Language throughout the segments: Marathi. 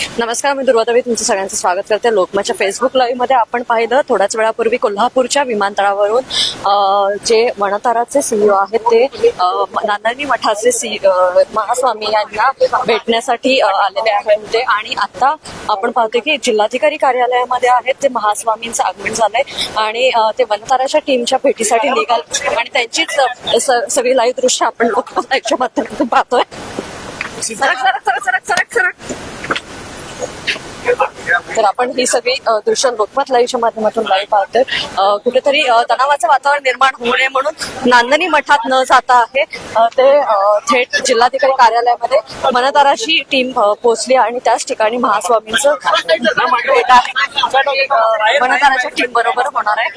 नमस्कार मी दुर्वादवी तुमचं सगळ्यांचं स्वागत करते. लोकमतच्या फेसबुक लाईव्हमध्ये आपण पाहिलं थोड्याच वेळापूर्वी कोल्हापूरच्या विमानतळावरून जे वणताराचे सीईओ आहेत ते नांदानी नांदणी मठाचे सी महास्वामी यांना भेटण्यासाठी आलेले आहेत. होते आणि आता आपण पाहतो की जिल्हाधिकारी कार्यालयामध्ये आहेत ते महास्वामींचं आगमन झालंय. आणि ते वनताराच्या टीमच्या भेटीसाठी निघाल आणि त्यांचीच सगळी लाईव्ह दृश्य आपण लोकमतच्या माध्यमातून पाहतोय. सरक सरक सरक सरक सरक सरक. तर आपण ही सगळी दृश्य लोकमत लाईव्हच्या माध्यमातून लाईव्ह पाहतोय. कुठेतरी तणावाचं वातावरण निर्माण होऊ नये म्हणून नांदणी मठात न जाता आहे. ते थेट जिल्हाधिकारी कार्यालयामध्ये मनताराची टीम पोहोचली आणि त्याच ठिकाणी महास्वामींचं भेट आहे. मनताराच्या टीम बरोबर होणार आहे.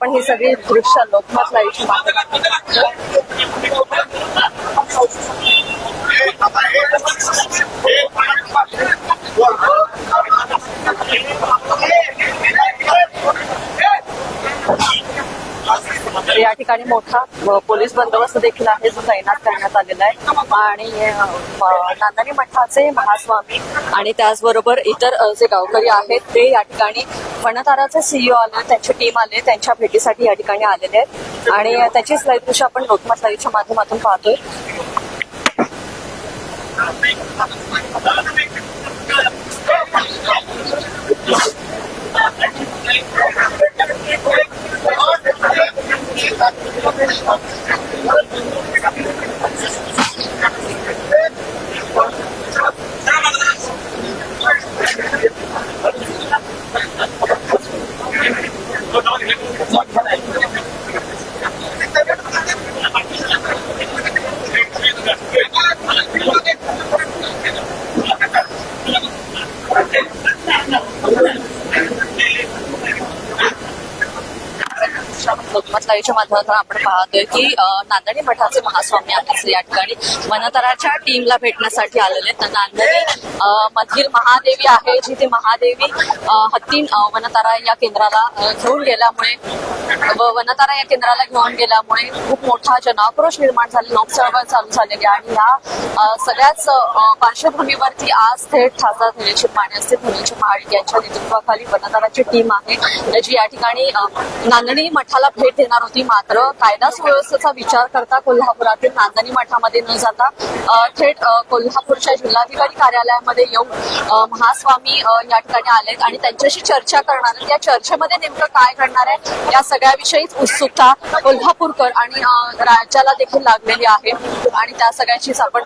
आपण ही सगळी दृश्य लोकमत लाईव्हच्या माध्यमातून तर या ठिकाणी मोठा पोलीस बंदोबस्त देखील आहे जो तैनात करण्यात आलेला आहे. आणि नांदानी नांदणी मठाचे महास्वामी आणि त्याचबरोबर इतर जे गावकरी आहेत ते या ठिकाणी वनताराचे सीईओ आले त्यांची टीम आले त्यांच्या भेटीसाठी या ठिकाणी आलेले आहेत. आणि त्याची त्याचीच लाईव्ह दृश्य आपण लोकमत लाईव्हच्या माध्यमातून पाहतोय. Thank you. लोकमत माध्यमातून आपण पाहतोय की नांदणी मठाचे महास्वामी आहेत या ठिकाणी मनतराच्या टीमला भेटण्यासाठी आलेले तर नांदणी मधील महादेवी आहे जिथे महादेवी हत्तीन हत्ती वनतारा या केंद्राला घेऊन गेल्यामुळे व वनतारा या केंद्राला घेऊन गेल्यामुळे खूप मोठा जनाक्रोश निर्माण झाला लोक चालू झालेली आणि या सगळ्याच पार्श्वभूमीवरती आज थेट खासदार धैर्यशील माने असते धैर्यशील महाडिक यांच्या नेतृत्वाखाली वनताराची टीम आहे. जी या ठिकाणी नांदणी मठाला भेट देणार होती. मात्र कायदा सुव्यवस्थेचा विचार करता कोल्हापुरातील नांदणी मठामध्ये न जाता थेट कोल्हापूरच्या जिल्हाधिकारी कार्यालयामध्ये येऊन महास्वामी या ठिकाणी आलेत आणि त्यांच्याशी चर्चा करणार आहेत. या चर्चेमध्ये नेमकं काय घडणार आहे या सगळ्याविषयीच उत्सुकता कोल्हापूरकर आणि राज्याला देखील लागलेली आहे. आणि त्या सगळ्याचीच आपण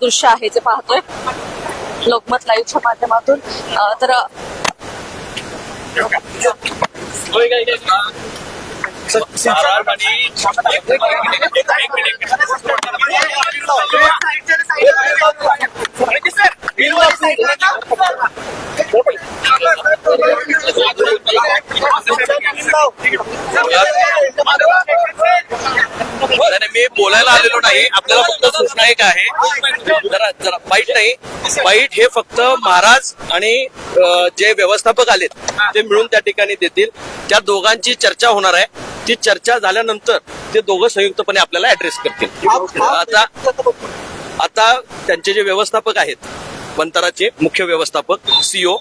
दृश्य आहे जे पाहतोय. लोकमत लाईव्हच्या माध्यमातून तर मी बोलायला आलेलो नाही. फक्त सूचना एक आहे. जरा जरा वाईट नाही. वाईट हे फक्त महाराज आणि जे व्यवस्थापक आलेत ते मिळून त्या ठिकाणी देतील. त्या दोघांची चर्चा होणार आहे. ती चर्चा झाल्यानंतर ते दोघं संयुक्तपणे आपल्याला ऍड्रेस करतील. आता आता त्यांचे जे व्यवस्थापक आहेत बंतराचे मुख्य व्यवस्थापक सीओ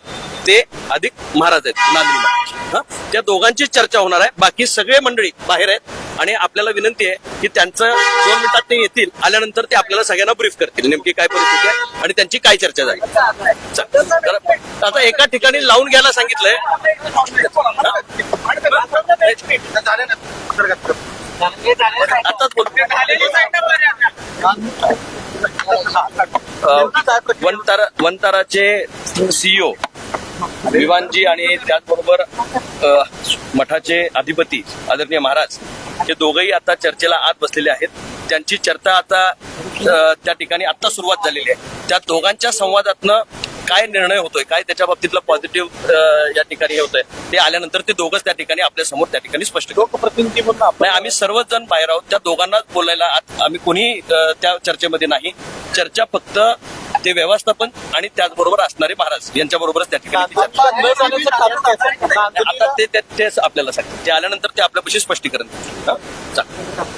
ते अधिक महाराज आहेत नांदणी त्या दोघांची चर्चा होणार आहे. बाकी सगळे मंडळी बाहेर आहेत. आणि आपल्याला विनंती आहे की त्यांचं दोन मिनिटात ते येतील आल्यानंतर ते आपल्याला सगळ्यांना ब्रीफ करतील. नेमकी काय परिस्थिती आहे आणि त्यांची काय चर्चा झाली. तर आता एका ठिकाणी लावून घ्यायला सांगितलंय. आताच वनतारा वनताराचे सीईओ विवानजी आणि त्याचबरोबर मठाचे अधिपती आदरणीय महाराज हे दोघंही आता चर्चेला आत बसलेले आहेत. त्यांची चर्चा आता त्या ठिकाणी आता सुरुवात झालेली आहे. त्या दोघांच्या संवादातनं काय निर्णय होतोय काय त्याच्या बाबतीतलं पॉझिटिव्ह या ठिकाणी हे होतंय ते आल्यानंतर ते दोघंच त्या ठिकाणी आपल्यासमोर त्या ठिकाणी स्पष्ट लोकप्रतिनिधी म्हणून आम्ही सर्वच जण बाहेर आहोत. त्या दोघांनाच बोलायला आत- आम्ही कोणी त्या चर्चेमध्ये नाही. चर्चा फक्त ते व्यवस्थापन आणि त्याचबरोबर असणारे महाराज यांच्या बरोबरच त्या ठिकाणी? आता ते ते- तेच आपल्याला सांगतील ते आल्यानंतर ते आपल्यापाशी स्पष्टीकरण? चालेल.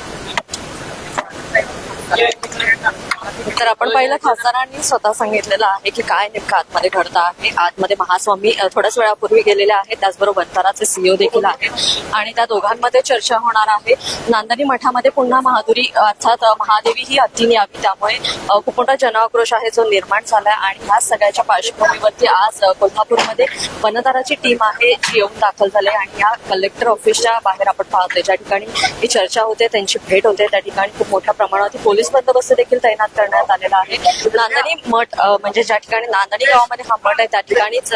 तर आपण पहिलं खासदारांनी स्वतः सांगितलेलं आहे की काय नेमकं आतमध्ये घडतं आहे. आतमध्ये महास्वामी थोड्याच वेळापूर्वी गेलेले आहेत. त्याचबरोबर वंताराचे सीईओ देखील आहेत. आणि त्या दोघांमध्ये चर्चा होणार आहे. नांदणी मठामध्ये पुन्हा महादुरी अर्थात महादेवी ही हत्तीने यावी. त्यामुळे खूप मोठा जनाक्रोश आहे जो निर्माण झालाय. आणि ह्या सगळ्याच्या पार्श्वभूमीवरती आज कोल्हापूरमध्ये वनताराची टीम आहे जी येऊन दाखल झाली आणि या कलेक्टर ऑफिसच्या बाहेर आपण पाहतोय. ज्या ठिकाणी ही चर्चा होते त्यांची भेट होते. त्या ठिकाणी खूप मोठ्या प्रमाणावरती पोलीस बंदोबस्त देखील तैनात करण्यात आलेला आहे. नांदणी मठ म्हणजे ज्या ठिकाणी नांदणी गावामध्ये हा मठ आहे त्या ठिकाणीच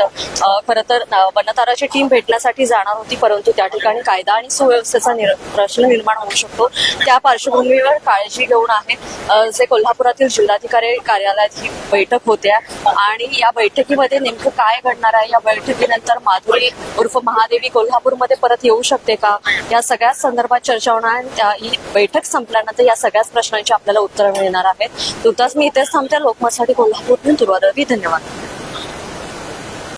खरं तर वनताराची टीम भेटण्यासाठी जाणार होती परंतु त्या ठिकाणी कायदा आणि सुव्यवस्थेचा निर- प्रश्न निर्माण होऊ शकतो. त्या पार्श्वभूमीवर काळजी घेऊन आहे जे कोल्हापुरातील जिल्हाधिकारी कार्यालयात ही बैठक होत्या. आणि या बैठकीमध्ये नेमकं काय घडणार आहे? या बैठकीनंतर माधुरी उर्फ महादेवी कोल्हापूरमध्ये परत येऊ शकते का? या सगळ्याच संदर्भात चर्चा होणार आहे आणि त्या- ही बैठक संपल्यानंतर या सगळ्याच प्रश्नांची आपल्याला उत्तरं मिळणार आहेत. तुर्तास मी इथेच थांबते. लोकमतसाठी कोल्हापूरहून दुर्वा रवी धन्यवाद.